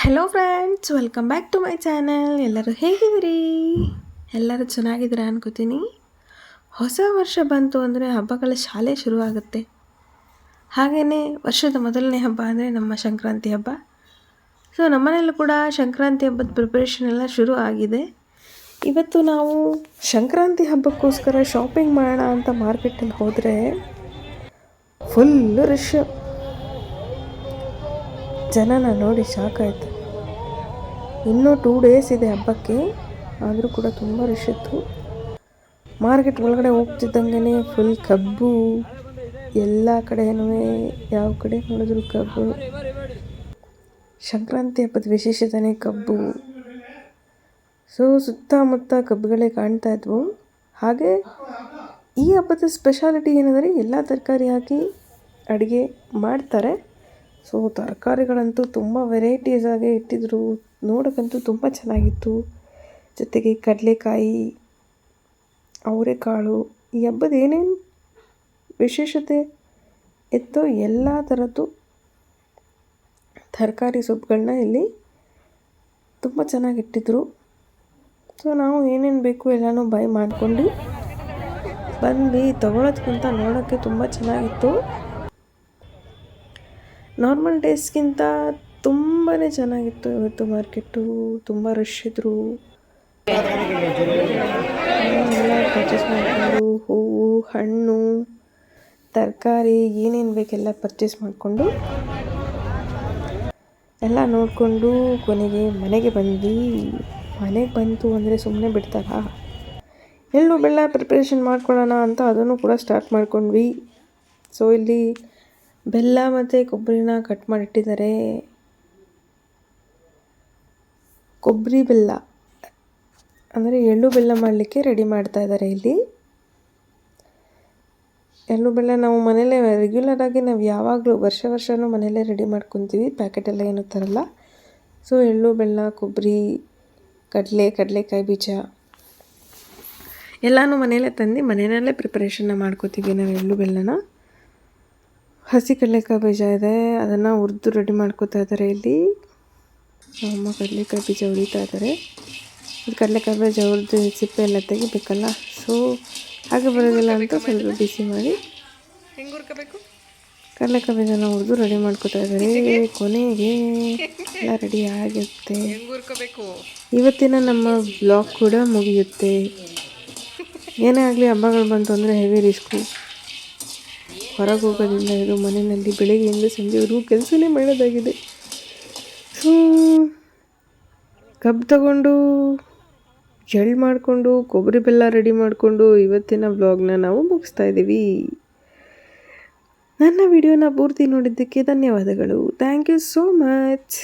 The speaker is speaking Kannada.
Hello friends welcome back to my channel ಎಲ್ಲರೂ ಹೇಗಿದ್ದೀರಿ? ಎಲ್ಲರೂ ಚೆನ್ನಾಗಿದ್ದೀರಾ ಅನ್ಕೋತೀನಿ. ಹೊಸ ವರ್ಷ ಬಂತು ಅಂದರೆ ಹಬ್ಬಗಳ ಶಾಲೆ ಶುರುವಾಗುತ್ತೆ. ಹಾಗೆಯೇ ವರ್ಷದ ಮೊದಲನೇ ಹಬ್ಬ ಅಂದರೆ ನಮ್ಮ ಸಂಕ್ರಾಂತಿ ಹಬ್ಬ. ಸೊ ನಮ್ಮನೆಯಲ್ಲೂ ಕೂಡ ಸಂಕ್ರಾಂತಿ ಹಬ್ಬದ ಪ್ರಿಪ್ರೇಷನ್ ಎಲ್ಲ ಶುರು ಆಗಿದೆ. ಇವತ್ತು ನಾವು ಸಂಕ್ರಾಂತಿ ಹಬ್ಬಕ್ಕೋಸ್ಕರ ಶಾಪಿಂಗ್ ಮಾಡೋಣ ಅಂತ ಮಾರ್ಕೆಟಲ್ಲಿ ಹೋದರೆ ಫುಲ್ಲು ರಶ್ ಜನನ ನೋಡಿ ಶಾಕ್ ಆಯಿತು ಇನ್ನೂ ಟೂ ಡೇಸ್ ಇದೆ ಹಬ್ಬಕ್ಕೆ, ಆದರೂ ಕೂಡ ತುಂಬ ರಶ್ ಇತ್ತು. ಮಾರ್ಕೆಟ್ ಒಳಗಡೆ ಹೋಗ್ತಿದ್ದಂಗೆ ಫುಲ್ ಕಬ್ಬು, ಎಲ್ಲ ಕಡೆಯೂ ಯಾವ ಕಡೆ ನೋಡಿದ್ರು ಕಬ್ಬು. ಸಂಕ್ರಾಂತಿ ಹಬ್ಬದ ವಿಶೇಷತೆನೇ ಕಬ್ಬು. ಸೊ ಸುತ್ತಮುತ್ತ ಕಬ್ಬುಗಳೇ ಕಾಣ್ತಾ ಇದ್ವು. ಹಾಗೆ ಈ ಹಬ್ಬದ ಸ್ಪೆಷಾಲಿಟಿ ಏನಂದರೆ ಎಲ್ಲ ತರಕಾರಿ ಹಾಕಿ ಅಡುಗೆ ಮಾಡ್ತಾರೆ. ಸೊ ತರಕಾರಿಗಳಂತೂ ತುಂಬ ವೆರೈಟೀಸ್ ಆಗಿ ಇಟ್ಟಿದ್ರು. ನೋಡೋಕ್ಕಂತೂ ತುಂಬ ಚೆನ್ನಾಗಿತ್ತು. ಜೊತೆಗೆ ಕಡಲೆಕಾಯಿ, ಅವರೆಕಾಳು, ಈ ಹಬ್ಬದ ಏನೇನು ವಿಶೇಷತೆ ಇತ್ತು ಎಲ್ಲ ಥರದ್ದು ತರಕಾರಿ ಸೊಪ್ಪುಗಳನ್ನ ಇಲ್ಲಿ ತುಂಬ ಚೆನ್ನಾಗಿಟ್ಟಿದ್ರು ಸೊ ನಾವು ಏನೇನು ಬೇಕು ಎಲ್ಲನೂ ಬೈ ಮಾಡಿಕೊಂಡು ಬಂದು ತೊಗೊಳೋದ್ಕಿಂತ ನೋಡೋಕ್ಕೆ ತುಂಬ ಚೆನ್ನಾಗಿತ್ತು. ನಾರ್ಮಲ್ ಡೇಸ್ಗಿಂತ ತುಂಬಾ ಚೆನ್ನಾಗಿತ್ತು ಇವತ್ತು ಮಾರ್ಕೆಟು ತುಂಬ ರಶ್ ಇದ್ದರು ಪರ್ಚೇಸ್ ಮಾಡಿಕೊಂಡು, ಹೂವು, ಹಣ್ಣು, ತರಕಾರಿ, ಏನೇನು ಬೇಕೆಲ್ಲ ಪರ್ಚೇಸ್ ಮಾಡಿಕೊಂಡು, ಎಲ್ಲ ನೋಡಿಕೊಂಡು ಕೊನೆಗೆ ಮನೆಗೆ ಬಂದು ಮನೆಗೆ ಬಂತು ಅಂದರೆ ಸುಮ್ಮನೆ ಬಿಡ್ತಾರಾ? ಎಲ್ಲೂ ಬೆಲ್ಲ ಪ್ರಿಪ್ರೇಷನ್ ಮಾಡ್ಕೊಳ್ಳೋಣ ಅಂತ ಅದನ್ನು ಕೂಡ ಸ್ಟಾರ್ಟ್ ಮಾಡ್ಕೊಂಡ್ವಿ. ಸೊ ಇಲ್ಲಿ ಬೆಲ್ಲ ಮತ್ತು ಕೊಬ್ಬರಿನ ಕಟ್ ಮಾಡಿಟ್ಟಿದ್ದಾರೆ. ಕೊಬ್ಬರಿ ಬೆಲ್ಲ, ಅಂದರೆ ಎಳ್ಳು ಬೆಲ್ಲ ಮಾಡಲಿಕ್ಕೆ ರೆಡಿ ಮಾಡ್ತಾ ಇದ್ದಾರೆ ಇಲ್ಲಿ. ಎಳ್ಳು ಬೆಲ್ಲ ನಾವು ಮನೇಲೇ ರೆಗ್ಯುಲರ್ ಆಗಿ ನಾವು ಯಾವಾಗಲೂ ವರ್ಷ ವರ್ಷವೂ ಮನೆಯಲ್ಲೇ ರೆಡಿ ಮಾಡ್ಕೊತೀವಿ ಪ್ಯಾಕೆಟೆಲ್ಲ ಏನು ತರಲ್ಲ. ಸೊ ಎಳ್ಳು ಬೆಲ್ಲ, ಕೊಬ್ಬರಿ, ಕಡಲೆ, ಕಡಲೆಕಾಯಿ ಬೀಜ ಎಲ್ಲನೂ ಮನೆಯಲ್ಲೇ ತಂದು ಮನೆಯಲ್ಲೇ ಪ್ರಿಪ್ರೇಷನ್ನ ಮಾಡ್ಕೋತೀವಿ ನಾವು ಎಳ್ಳು ಬೆಲ್ಲನ. ಹಸಿ ಕಡಲೆಕಾಯಿ ಬೀಜ ಇದೆ. ಅದನ್ನು ಹುರಿದು ರೆಡಿ ಮಾಡ್ಕೋತಾ ಇದ್ದಾರೆ ಇಲ್ಲಿ. ಅಮ್ಮ ಕಡಲೆಕಾಯಿ ಬೀಜ ಉಳಿತಾ ಇದ್ದಾರೆ. ಇದು ಕಡಲೆಕಾಯಿ ಬೀಜ ಹುರಿದು ಸಿಪ್ಪೆ ಎಲ್ಲ ತೆಗಿಬೇಕಲ್ಲ? ಸೊ ಹಾಗೆ ಬರೋದಿಲ್ಲ ಅಂತ ಸ್ವಲ್ಪ ಬಿಸಿ ಮಾಡಿ ಕಡಲೆಕಾಯಿ ಬೀಜನ ಹುರಿದು ರೆಡಿ ಮಾಡ್ಕೋತಾ ಇದ್ದಾರೆ. ಕೊನೆಗೆ ಎಲ್ಲ ರೆಡಿ ಆಗುತ್ತೆ. ಇವತ್ತಿನ ನಮ್ಮ ಬ್ಲಾಗ್ ಕೂಡ ಮುಗಿಯುತ್ತೆ. ಏನೇ ಆಗಲಿ ಹಬ್ಬಗಳು ಬಂತು ಅಂದರೆ ಹೆವಿ ರಿಸ್ಕು ಹೊರಗೆ ಹೋಗೋದ್ರಿಂದ ಇದು ಮನೆಯಲ್ಲಿ ಬೆಳಗ್ಗೆಯಿಂದ ಸಂಜೆವರೆಗೂ ಕೆಲಸನೇ ಮಾಡೋದಾಗಿದೆ. ಸೊ ಕಬ್ಬು ತಗೊಂಡು ಜಳ್ ಮಾಡಿಕೊಂಡು, ಕೊಬ್ಬರಿ ಬೆಲ್ಲ ರೆಡಿ ಮಾಡಿಕೊಂಡು ಇವತ್ತಿನ ಬ್ಲಾಗ್ನ ನಾವು ಮುಗಿಸ್ತಾ ಇದ್ದೀವಿ. ನನ್ನ ವಿಡಿಯೋನ ಪೂರ್ತಿ ನೋಡಿದ್ದಕ್ಕೆ ಧನ್ಯವಾದಗಳು. Thank you so much.